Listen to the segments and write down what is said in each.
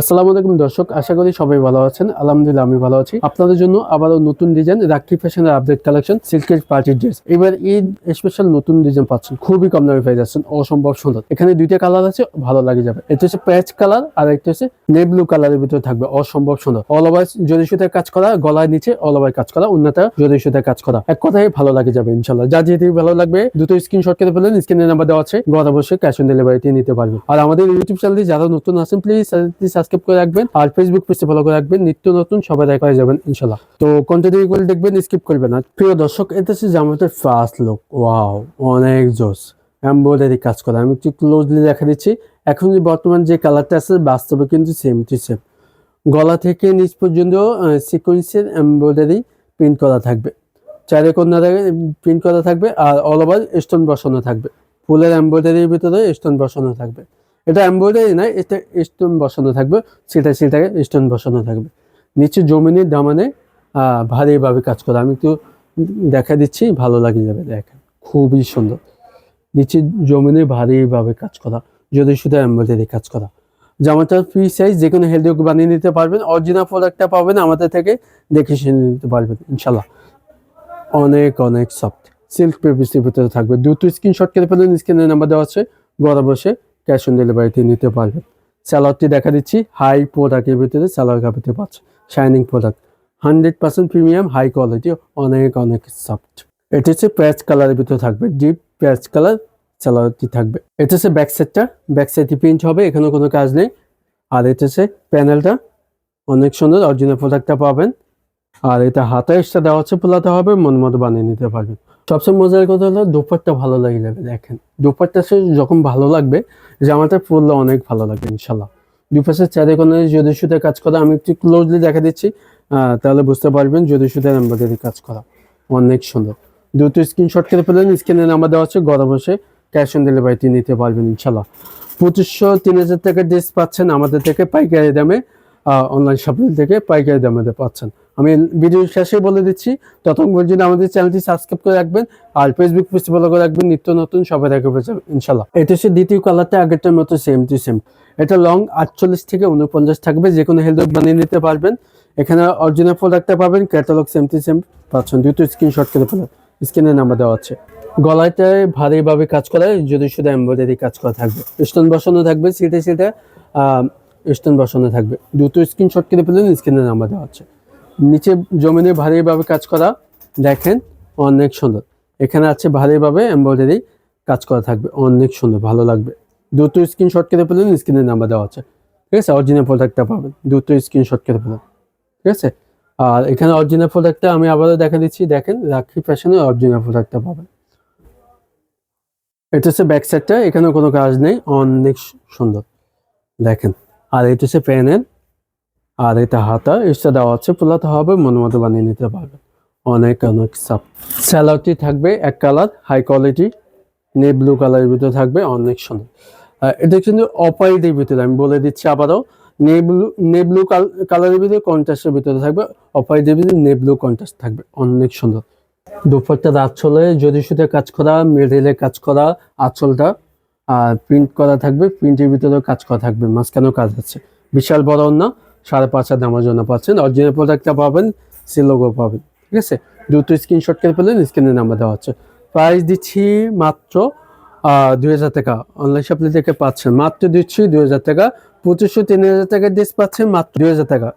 আসসালামু আলাইকুম দর্শক, আশা করি সবাই ভালো আছেন। আলহামদুলিল্লাহ, আমি ভালো আছি। আপনাদের জন্য আবারও নতুন ডিজাইন রাখি ফ্যাশনের আপডেট কালেকশন সিল্কের পার্টি ড্রেস এবার ঈদ স্পেশাল নতুন ডিজাইন পাচ্ছেন, খুবই কম দামে পেয়ে যাচ্ছেন, অসম্ভব সুন্দর। এখানে দুইটা কালার আছে, ভালো লাগে যাবে। এটা হচ্ছে প্যাচ কালার আর একটা হচ্ছে নেব্লু কালারের ভিতরে থাকবে, অসম্ভব সুন্দর। অল ওভার জরি সুতার কাজ করা, গলার নিচে অল ওভার কাজ করা, উন্নতা জরি সুতার কাজ করা। এক কথায় ভালো লাগে যাবে ইনশাল্লাহ যা যেহেতু ভালো লাগবে দুটো স্ক্রিনশট করে ফেলেন স্ক্রিনের নাম্বার দেওয়া আছে। ঘর অবশ্যই ক্যাশ অন ডেলিভারিতে নিতে পারবেন। আর আমাদের ইউটিউব চ্যানেলে যারা নতুন আছেন প্লিজ সাবস্ক্রাইব করে রাখবেন আর ফেসবুক পেজে ফলো করে রাখবেন। নিত্য নতুন সবাই দেখা হয়ে যাবেন, ইনশাল্লাহ। তো কন্টিনিউ করে দেখবেন স্কিপ করবেন না। প্রিয় দর্শক, এটা হচ্ছে জামাতের ফার্স্ট লুক ওয়াও অনেক জোস এমব্রয়ডারি কাজ করা। আমি একটু ক্লোজলি দেখা দিচ্ছি। এখন যে বর্তমান যে কালারটা আছে, বাস্তবে কিন্তু সেম টু সেম গলা থেকে নিচ পর্যন্ত সিকোয়েন্সের এমব্রয়ডারি প্রিন্ট করা থাকবে। চারে কন্যা প্রিন্ট করা থাকবে আর অল ওভার স্টোন বসানো থাকবে। ফুলের এমব্রয়ডারির ভিতরে স্টোন বসানো থাকবে। এটা এমব্রয়ডারি না এটা স্টোন বসানো থাকবে, সেটা সেটাকে স্টোন বসানো থাকবে। নিচে জমিনের দামানে ভারীভাবে কাজ করা। আমি একটু দেখা দিচ্ছি, ভালো লাগে যাবে দেখেন। খুবই সুন্দর। নিচে জমিনে ভারীভাবে কাজ করা, যদি শুধু এমব্রয়ডারি কাজ করা। জামাটার ফ্রি সাইজ যে কোনো হেলদি বানিয়ে নিতে পারবেন অরিজিনাল প্রোডাক্টটা পাবেন, আমাদের থেকে দেখে শুনে নিতে পারবেন ইনশাল্লাহ অনেক অনেক সফট সিল্ক পেপিসের ভিতরে থাকবে। দুটো স্ক্রিনশট করে ফেলেন স্ক্রিনের নাম্বার দেওয়া আছে ঘরে বসে ক্যাশ অন ডেলিভারিতে নিতে পারবেন। স্যালাডটি দেখা দিচ্ছি, হাই প্রোডাক্টের ভিতরে স্যালাড কাপড়তে পাচ্ছে, shining product. Hundred percent premium, high quality, অনেক অনেক সফট। এটা হচ্ছে প্যাচ কালারের ভিতরে থাকবে, ডিপ প্যাচ কালার স্যালাডটি থাকবে। এটা হচ্ছে ব্যাক সাইডটা, ব্যাক সাইডটি প্রিন্ট হবে এখানে কোনো কাজ নেই। আর এটা হচ্ছে প্যানেলটা, অনেক সুন্দর, অরিজিনাল প্রোডাক্টটা পাবেন। আর এটা হাতা এক্সট্রা দেওয়া হচ্ছে, পোলাতে হবে, মন মতো বানিয়ে নিতে পারবেন। সবচেয়ে মজার কথা হলো দুপারটা ভালো লাগে যাবে দেখেন। দুপারটা সে যখন ভালো লাগবে জামাটা পরলে অনেক ভালো লাগবে, ইনশাল্লাহ। দুপাশের চারে কোনো যদি সুতে কাজ করা, আমি একটু ক্লোজলি দেখা দিচ্ছি তাহলে বুঝতে পারবেন যদি সুতের এমব্রয়ডারি কাজ করা। অনেক সুন্দর। দুটো স্ক্রিনশট করে ফেলেন স্ক্রিনে নাম্বার দেওয়া আছে, ঘরে বসে ক্যাশ অন ডেলিভারিতে নিতে পারবেন, ইনশাল্লাহ। পঁচিশশো তিন হাজার টাকার ড্রেস পাচ্ছেন আমাদের থেকে, পাইকারি দামে অনলাইন শপিং থেকে পাইকারি দামে পাচ্ছেন। আমি ভিডিও শেষে বলে দিচ্ছি, ততক্ষণ পর্যন্ত আমাদের চ্যানেলটি সাবস্ক্রাইব করে রাখবেন আর ফেসবুক পেজটি ফলো করে রাখবেন। নিত্য নতুন সবাই দেখা পেয়ে যাবেন ইনশাল্লাহ এটা হচ্ছে দ্বিতীয় কালারটা আগেরটার মতো সেম টু সেম এটা লং আটচল্লিশ থেকে উনপঞ্চাশ থাকবে যে কোনো হেলথ বানিয়ে নিতে পারবেন। এখানে অরিজিনাল প্রোডাক্টটা পাবেন ক্যাটালগ সেম টু সেম পাচ্ছেন। দুটো স্ক্রিনশট করে ফেলেন স্ক্রিনে নাম্বার দেওয়া আছে। গলাটায় ভারীভাবে কাজ করা যদি শুধু এমব্রয়ডারি কাজ করা থাকবে। স্টোন বসানো থাকবে সিটে সিটে স্টোন বসানো থাকবে। দুটো স্ক্রিনশট করে ফেলেন স্ক্রিনে নাম্বার দেওয়া আছে। নিচে জমিনে ভারীভাবে কাজ করা, দেখেন অনেক সুন্দর। এখানে আছে ভারীভাবে এমব্রয়ডারি কাজ করা থাকবে, অনেক সুন্দর, ভালো লাগবে। দুটো স্ক্রিনশট করে ফেলেন স্ক্রিনের নাম্বার দেওয়া আছে। ঠিক আছে? অরিজিনাল প্রোডাক্টটা পাবেন দুটো স্ক্রিনশট করে ফেলেন। ঠিক আছে? আর এখানে অরিজিনাল প্রোডাক্টটা আমি আবারও দেখা দিচ্ছি, দেখেন, রাখি ফ্যাশনের অরিজিনাল প্রোডাক্টটা পাবেন। এটা হচ্ছে ব্যাক সাইডটা এখানে কোনো কাজ নেই, অনেক সুন্দর। দেখেন, আর এটা হচ্ছে প্যানেল আর এটা হাতা এক্সট্রা দেওয়া আছে পোলাতে হবে মন মতো বানিয়ে নিতে পারবে। অনেক অনেক সাপ স্যালাডটি থাকবে এক কালার হাই কোয়ালিটি নে ব্লু কালারের ভিতরে থাকবে, অনেক সুন্দর। এটা কিন্তু অপাইটের ভিতরে, আমি বলে দিচ্ছি আবারও। নে ব্লু নে ব্লু কালারের ভিতরে কন্ট্রাস্টের ভিতরে থাকবে অপাইটের ভিতরে নে ব্লু কন্ট্রাস্ট থাকবে, অনেক সুন্দর। দুপারটা আঁচলে যদি সুতে কাজ করা মেডেলে কাজ করা, আঁচলটা, আর প্রিন্ট করা থাকবে প্রিন্টের ভিতরেও কাজ করা থাকবে, মাঝখানেও কাজ আছে। বিশাল বড় অন্য সাড়ে পাঁচ হাজার দামের জন্য পাচ্ছেন। অরিজিনাল প্রোডাক্টটা পাবেন সে লোগো পাবেন, ঠিক আছে? দুটো স্ক্রিনশট করে পেলেন স্ক্রিনে নাম্বার দেওয়া হচ্ছে প্রাইস দিচ্ছি মাত্র দুই হাজার টাকা। অনলাইন শপিং থেকে পাচ্ছেন, মাত্র দিচ্ছি দুই হাজার টাকা। পঁচিশশো, তিন হাজার টাকা ড্রেস পাচ্ছেন, মাত্র দুই হাজার টাকা।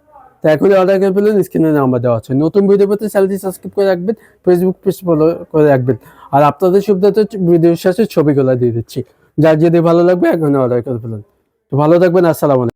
তো এখনই অর্ডার করে পেলেন স্ক্রিনে নাম্বার দেওয়া আছে। নতুন ভিডিও পেতে চ্যানেলটি সাবস্ক্রাইব করে রাখবেন ফেসবুক পেজ ফলো করে রাখবেন। আর আপনাদের সুবিধাতে ভিডিওর সাথে ছবিগুলো দিয়ে দিচ্ছি। যার যদি ভালো লাগবে এখন অর্ডার করে ফেলেন। তো ভালো থাকবেন, আসসালামু